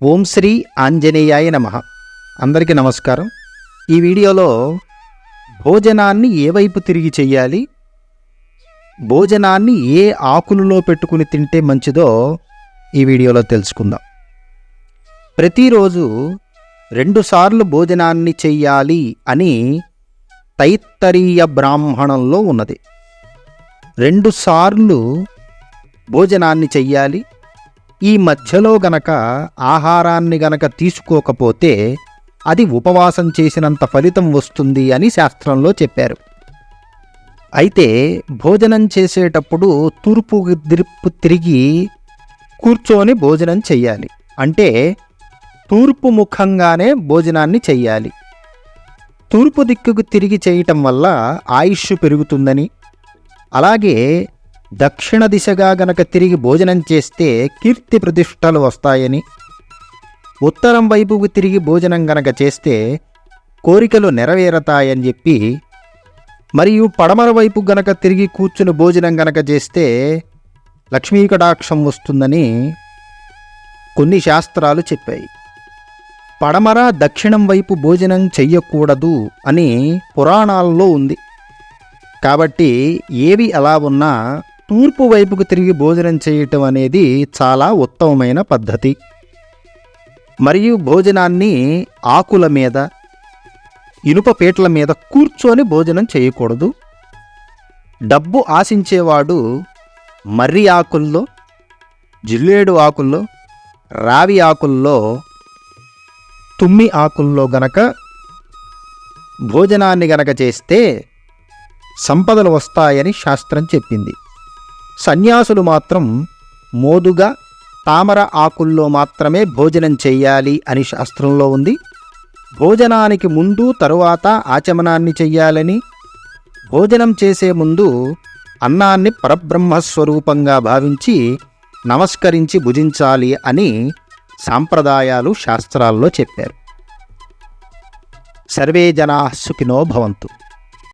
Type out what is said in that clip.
ఓం శ్రీ ఆంజనేయాయ నమ. అందరికీ నమస్కారం. ఈ వీడియోలో భోజనాన్ని ఏ వైపు తిరిగి చెయ్యాలి భోజనాన్ని ఏ ఆకులలో పెట్టుకుని తింటే మంచిదో ఈ వీడియోలో తెలుసుకుందాం. ప్రతిరోజు రెండుసార్లు భోజనాన్ని చెయ్యాలి అని తైత్తరీయ బ్రాహ్మణంలో ఉన్నది. రెండుసార్లు భోజనాన్ని చెయ్యాలి ఈ మధ్యలో గనక ఆహారాన్ని గనక తీసుకోకపోతే అది ఉపవాసం చేసినంత ఫలితం వస్తుంది అని శాస్త్రంలో చెప్పారు. అయితే భోజనం చేసేటప్పుడు తూర్పు దిరుపు తిరిగి కూర్చొని భోజనం చెయ్యాలి. అంటే తూర్పు ముఖంగానే భోజనాన్ని చెయ్యాలి. తూర్పు దిక్కుకు తిరిగి చేయటం వల్ల ఆయుష్ పెరుగుతుందని అలాగే దక్షిణ దిశగా గనక తిరిగి భోజనం చేస్తే కీర్తి ప్రతిష్టలు వస్తాయని. ఉత్తరం వైపుకు తిరిగి భోజనం గనక చేస్తే కోరికలు నెరవేరతాయని చెప్పి మరియు పడమర వైపు గనక తిరిగి కూర్చుని భోజనం గనక చేస్తే లక్ష్మీ కటాక్షం వస్తుందని కొన్ని శాస్త్రాలు చెప్పాయి. పడమర దక్షిణం వైపు భోజనం చెయ్యకూడదు అని పురాణాల్లో ఉంది. కాబట్టి ఏవి అలా ఉన్నా తూర్పు వైపుకు తిరిగి భోజనం చేయటం అనేది చాలా ఉత్తమమైన పద్ధతి. మరియు భోజనాన్ని ఆకుల మీద ఇనుప పీటల మీద కూర్చొని భోజనం చేయకూడదు. డబ్బు ఆశించేవాడు మర్రి ఆకుల్లో జిల్లేడు ఆకుల్లో రావి ఆకుల్లో తుమ్మి ఆకుల్లో గనక భోజనాన్ని గనక చేస్తే సంపదలు వస్తాయని శాస్త్రం చెప్పింది. సన్యాసులు మాత్రం మోదుగా తామర ఆకుల్లో మాత్రమే భోజనం చెయ్యాలి అని శాస్త్రంలో ఉంది. భోజనానికి ముందు తరువాత ఆచమనాన్ని చెయ్యాలని భోజనం చేసే ముందు అన్నాన్ని పరబ్రహ్మస్వరూపంగా భావించి నమస్కరించి భుజించాలి అని సాంప్రదాయాలు శాస్త్రాల్లో చెప్పారు. సర్వే జనా సుఖినో భవంతు.